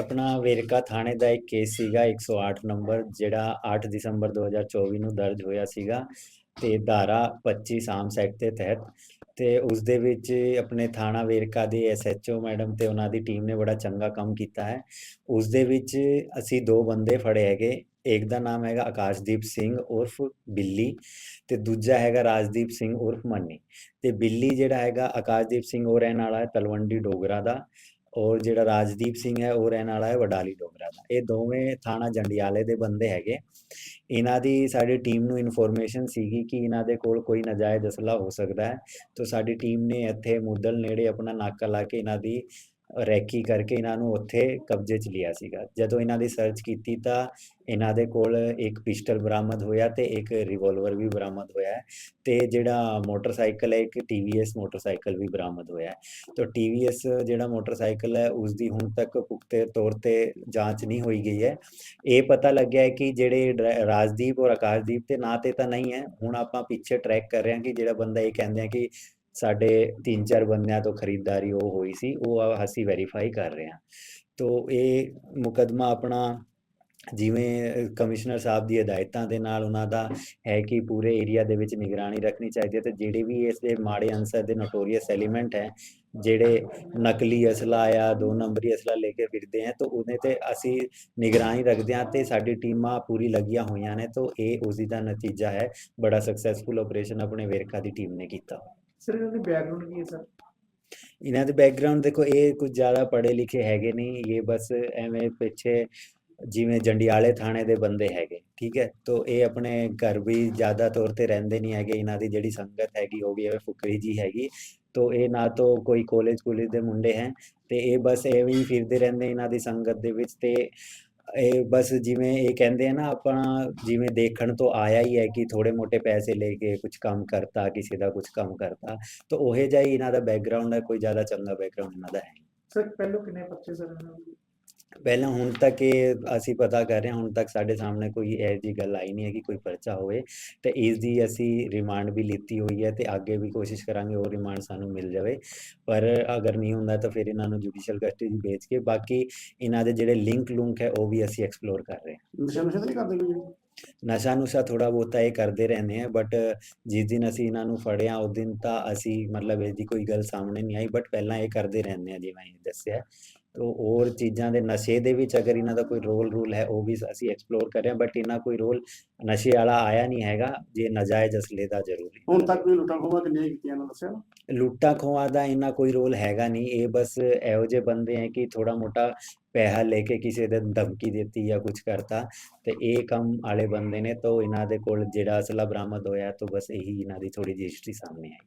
ਆਪਣਾ ਵੇਰਕਾ ਥਾਣੇ ਦਾ ਇੱਕ ਕੇਸ ਸੀਗਾ 108 ਨੰਬਰ, ਜਿਹੜਾ 8 ਦਸੰਬਰ 2024 ਨੂੰ ਦਰਜ ਹੋਇਆ ਸੀਗਾ ਤੇ ਧਾਰਾ 25 ਆਰਮਸ ਐਕਟ ਦੇ ਤਹਿਤ ਤੇ ਉਸ ਦੇ ਵਿੱਚ ਆਪਣੇ ਥਾਣਾ ਵੇਰਕਾ ਦੇ ਐਸਐਚਓ ਮੈਡਮ ਤੇ ਉਹਨਾਂ ਦੀ ਟੀਮ ਨੇ ਬੜਾ ਚੰਗਾ ਕੰਮ ਕੀਤਾ ਹੈ। ਉਸ ਦੇ ਵਿੱਚ ਅਸੀਂ ਦੋ ਬੰਦੇ ਫੜੇ ਹੈਗੇ, ਇੱਕ ਦਾ ਨਾਮ ਹੈਗਾ ਆਕਾਸ਼ਦੀਪ ਸਿੰਘ ਉਰਫ ਬਿੱਲੀ ਤੇ ਦੂਜਾ ਹੈਗਾ ਰਾਜਦੀਪ ਸਿੰਘ ਉਰਫ ਮੰਨੀ ਤੇ ਬਿੱਲੀ ਜਿਹੜਾ ਹੈਗਾ ਆਕਾਸ਼ਦੀਪ ਸਿੰਘ ਉਹ ਰਹਿਣ ਵਾਲਾ ਹੈ ਤਲਵੰਡੀ ਡੋਗਰਾ ਦਾ ਔਰ ਜਿਹੜਾ ਰਾਜਦੀਪ ਸਿੰਘ ਹੈ, ਉਹ ਰਹਿਣ ਵਾਲਾ ਹੈ ਵਡਾਲੀ ਡੋਗਰਾ ਦਾ। ਇਹ ਦੋਵੇਂ ਥਾਣਾ ਜੰਡਿਆਲੇ ਦੇ ਬੰਦੇ ਹੈਗੇ। ਇਹਨਾਂ ਦੀ ਸਾਡੀ ਟੀਮ ਨੂੰ ਇਨਫੋਰਮੇਸ਼ਨ ਸੀਗੀ ਕਿ ਇਹਨਾਂ ਦੇ ਕੋਲ ਕੋਈ ਨਾਜਾਇਜ਼ ਅਸਲਾ ਹੋ ਸਕਦਾ ਹੈ। ਤਾਂ ਸਾਡੀ ਟੀਮ ਨੇ ਇੱਥੇ ਮੁੱਦਲ ਨੇੜੇ ਆਪਣਾ ਨਾਕਾ ਲਾ ਕੇ ਇਹਨਾਂ ਦੀ ਰੈਕੀ ਕਰਕੇ ਇਹਨਾਂ ਨੂੰ ਉੱਥੇ ਕਬਜ਼ੇ 'ਚ ਲਿਆ ਸੀਗਾ। ਜਦੋਂ ਇਹਨਾਂ ਦੀ ਸਰਚ ਕੀਤੀ ਤਾਂ ਇਹਨਾਂ ਦੇ ਕੋਲ ਇੱਕ ਪਿਸਟਲ ਬਰਾਮਦ ਹੋਇਆ ਤੇ ਇੱਕ ਰਿਵੋਲਵਰ ਵੀ ਬਰਾਮਦ ਹੋਇਆ ਹੈ ਤੇ ਜਿਹੜਾ ਮੋਟਰਸਾਈਕਲ ਹੈ, ਇੱਕ TVS ਮੋਟਰਸਾਈਕਲ ਵੀ ਬਰਾਮਦ ਹੋਇਆ ਹੈ। ਤਾਂ TVS ਜਿਹੜਾ ਮੋਟਰਸਾਈਕਲ ਹੈ ਉਸ ਦੀ ਹੁਣ ਤੱਕ ਪੁਖਤੇ ਤੌਰ ਤੇ ਜਾਂਚ ਨਹੀਂ ਹੋਈ ਗਈ ਹੈ। ਇਹ ਪਤਾ ਲੱਗਿਆ ਹੈ ਕਿ ਜਿਹੜੇ ਡਰਾ- ਰਾਜਦੀਪ ਔਰ ਆਕਾਸ਼ਦੀਪ ਤੇ ਨਾਂ ਤੇ ਤਾਂ ਨਹੀਂ ਹੈ। ਹੁਣ ਆਪਾਂ ਪਿੱਛੇ ਟਰੈਕ ਕਰ ਰਹੇ ਹਾਂ ਕਿ ਜਿਹੜਾ ਬੰਦਾ ਇਹ ਕਹਿੰਦੇ ਆ ਕਿ ਸਾਡੇ ਤਿੰਨ ਚਾਰ ਬੰਦਿਆਂ ਤੋਂ ਖਰੀਦਦਾਰੀ ਉਹ ਹੋਈ ਸੀ, ਉਹ ਅਸੀਂ ਵੈਰੀਫਾਈ ਕਰ ਰਹੇ ਹਾਂ। ਤੋਂ ਇਹ ਮੁਕਦਮਾ ਆਪਣਾ ਜਿਵੇਂ ਕਮਿਸ਼ਨਰ ਸਾਹਿਬ ਦੀ ਹਦਾਇਤਾਂ ਦੇ ਨਾਲ ਉਹਨਾਂ ਦਾ ਹੈ ਕਿ ਪੂਰੇ ਏਰੀਆ ਦੇ ਵਿੱਚ ਨਿਗਰਾਨੀ ਰੱਖਣੀ ਚਾਹੀਦੀ ਹੈ ਤੇ ਜਿਹੜੇ ਵੀ ਇਸ ਦੇ ਮਾੜੇ ਅੰਸਰ ਦੇ ਨੋਟੋਰੀਅਸ ਐਲੀਮੈਂਟ ਹੈ, ਜਿਹੜੇ ਨਕਲੀ ਅਸਲਾ ਆ, ਦੋ ਨੰਬਰੀ ਅਸਲਾ ਲੈ ਕੇ ਫਿਰਦੇ ਆ, ਤਾਂ ਉਹਦੇ ਤੇ ਅਸੀਂ ਨਿਗਰਾਨੀ ਰੱਖਦੇ ਹਾਂ ਤੇ ਸਾਡੀ ਟੀਮਾਂ ਪੂਰੀ ਲੱਗੀਆਂ ਹੋਈਆਂ ਨੇ, ਤਾਂ ਇਹ ਉਸੀ ਦਾ ਨਤੀਜਾ ਹੈ। ਬੜਾ ਸਕਸੈਸਫੁਲ ਆਪਰੇਸ਼ਨ ਆਪਣੇ ਵੇਰਕਾ ਦੀ ਟੀਮ ਨੇ ਕੀਤਾ। ਸਰ, ਇਹਨਾਂ ਦੀ ਬੈਕਗ੍ਰਾਉਂਡ ਕੀ ਹੈ ਸਰ? ਇਹਨਾਂ ਦੇ ਬੈਕਗ੍ਰਾਉਂਡ ਦੇਖੋ, ਇਹ ਕੁਝ ਜ਼ਿਆਦਾ ਪੜ੍ਹੇ ਲਿਖੇ ਹੈਗੇ ਨਹੀਂ, ਇਹ ਬਸ ਐਵੇਂ ਪਿੱਛੇ ਜਿਵੇਂ ਜੰਡਿਆਲੇ ਥਾਣੇ ਦੇ ਬੰਦੇ ਹੈਗੇ, ਠੀਕ ਹੈ? ਤੋ ਇਹ ਆਪਣੇ ਘਰ ਵੀ ਜ਼ਿਆਦਾ ਤੌਰ ਤੇ ਰਹਿੰਦੇ ਨਹੀਂ ਹੈਗੇ, ਇਹਨਾਂ ਦੀ ਜਿਹੜੀ ਸੰਗਤ ਹੈਗੀ, ਉਹ ਵੀ ਐਵੇਂ ਫੁਕਰੀ ਜੀ ਹੈਗੀ। ਤੋ ਇਹ ਨਾ ਤੋਂ ਕੋਈ ਕਾਲਜ ਕੁਲਜ ਦੇ ਮੁੰਡੇ ਹੈ, ਤੇ ਇਹ ਬਸ ਐਵੇਂ ਹੀ ਫਿਰਦੇ ਰਹਿੰਦੇ ਇਹਨਾਂ ਦੀ ਸੰਗਤ ਦੇ ਵਿੱਚ, ਤੇ ਇਹ ਬਸ ਜਿਵੇਂ ਇਹ ਕਹਿੰਦੇ ਆ ਨਾ, ਆਪਾਂ ਜਿਵੇਂ ਦੇਖਣ ਤੋਂ ਆਇਆ ਹੀ ਹੈ ਕਿ ਥੋੜੇ ਮੋਟੇ ਪੈਸੇ ਲੈ ਕੇ ਕੁਝ ਕੰਮ ਕਰਤਾ, ਕਿਸੇ ਦਾ ਕੁਝ ਕੰਮ ਕਰਤਾ, ਤਾਂ ਉਹੇ ਜਿਹਾ ਇਹਨਾਂ ਦਾ ਬੈਕਗ੍ਰਾਉਂਡ ਹੈ, ਕੋਈ ਜ਼ਿਆਦਾ ਚੰਗਾ ਬੈਕਗ੍ਰਾਉਂਡ ਇਹਨਾਂ ਦਾ ਹੈ ਸਰ ਪਹਿਲੋਂ ਕਿੰਨੇ ਬੱਚੇ ਸਰ ਇਹਨਾਂ ਦੇ? ਪਹਿਲਾਂ ਹੁਣ ਤੱਕ ਇਹ ਅਸੀਂ ਪਤਾ ਕਰ ਰਹੇ ਹਾਂ ਹੁਣ ਤੱਕ ਸਾਡੇ ਸਾਹਮਣੇ ਕੋਈ ਇਹੋ ਜਿਹੀ ਗੱਲ ਆਈ ਨਹੀਂ ਹੈ ਕਿ ਕੋਈ ਪਰਚਾ ਹੋਵੇ ਤੇ ਇਸ ਦੀ ਅਸੀਂ ਰਿਮਾਂਡ ਵੀ ਲਿੱਤੀ ਹੋਈ ਹੈ ਤੇ ਅੱਗੇ ਵੀ ਕੋਸ਼ਿਸ਼ ਕਰਾਂਗੇ ਉਹ ਰਿਮਾਂਡ ਸਾਨੂੰ ਮਿਲ ਜਾਵੇ। ਪਰ ਅਗਰ ਨਹੀਂ ਹੁੰਦਾ ਤਾਂ ਫਿਰ ਇਹਨਾਂ ਨੂੰ ਜੁਡੀਸ਼ੀਅਲ ਕਸਟਡੀ ਭੇਜ ਕੇ ਬਾਕੀ ਇਹਨਾਂ ਦੇ ਜਿਹੜੇ ਲਿੰਕ ਲੁੰਕ ਹੈ ਉਹ ਵੀ ਅਸੀਂ ਐਕਸਪਲੋਰ ਕਰ ਰਹੇ ਹਾਂ। ਨਸ਼ਾ ਨਸ਼ਾ ਨਹੀਂ ਕਰਦੇ ਕੋਈ? ਨਸ਼ਾ ਨੁਸ਼ਾ ਥੋੜਾ ਬਹੁਤਾ ਇਹ ਕਰਦੇ ਰਹਿੰਦੇ ਆ ਬਟ ਜਿਸ ਦਿਨ ਅਸੀਂ ਇਹਨਾਂ ਨੂੰ ਫੜਿਆ ਉਸ ਦਿਨ ਤਾਂ ਅਸੀਂ ਮਤਲਬ ਇਹਦੀ ਕੋਈ ਗੱਲ ਸਾਹਮਣੇ ਨਹੀਂ ਆਈ ਬਟ ਪਹਿਲਾਂ ਇਹ ਕਰਦੇ ਰਹਿੰਦੇ ਆ ਜਿਵੇਂ ਇਹ ਦੱਸਿਆ। ਤੋ ਹੋਰ ਚੀਜ਼ਾਂ ਦੇ ਨਸ਼ੇ ਦੇ ਵਿੱਚ ਅਗਰ ਇਹਨਾਂ ਦਾ ਕੋਈ ਰੋਲ ਰੂਲ ਹੈ ਉਹ ਵੀ ਅਸੀਂ ਐਕਸਪਲੋਰ ਕਰ ਰਹੇ ਹਾਂ ਬਟ ਇਹਨਾਂ ਕੋਈ ਰੋਲ ਨਸ਼ੇ ਵਾਲਾ ਆਇਆ ਨਹੀਂ ਹੈਗਾ ਜੇ ਨਾਜਾਇਜ਼ ਅਸਲੇ ਦਾ ਜ਼ਰੂਰੀ ਹੁਣ ਤੱਕ ਕੋਈ ਲੁੱਟਾਂ ਖੋਹਾਂ ਕਿੰਨੀਆਂ ਕੀਤੀਆਂ ਇਹਨਾਂ ਦੱਸਿਆ? ਨਾ ਲੁੱਟਾਂ ਖੋਹਾਂ ਦਾ ਇਹਨਾਂ ਕੋਈ ਰੋਲ ਹੈਗਾ ਨਹੀਂ ਇਹ ਬਸ ਇਹੋ ਜਿਹੇ ਬੰਦੇ ਹੈ ਕਿ ਥੋੜਾ ਮੋਟਾ ਪੈਸਾ ਲੈ ਕੇ ਕਿਸੇ ਦੇ ਧਮਕੀ ਦਿੱਤੀ ਜਾਂ ਕੁਝ ਕਰਤਾ ਤੇ ਇਹ ਕੰਮ ਵਾਲੇ ਬੰਦੇ ਨੇ ਤਾਂ ਇਹਨਾਂ ਦੇ ਕੋਲ ਜਿਹੜਾ ਅਸਲਾ ਬਰਾਮਦ ਹੋਇਆ ਤਾਂ ਬਸ ਇਹੀ ਇਹਨਾਂ ਦੀ ਥੋੜੀ ਜਿਹੀ ਹਿਸਟਰੀ ਸਾਹਮਣੇ ਆਈ।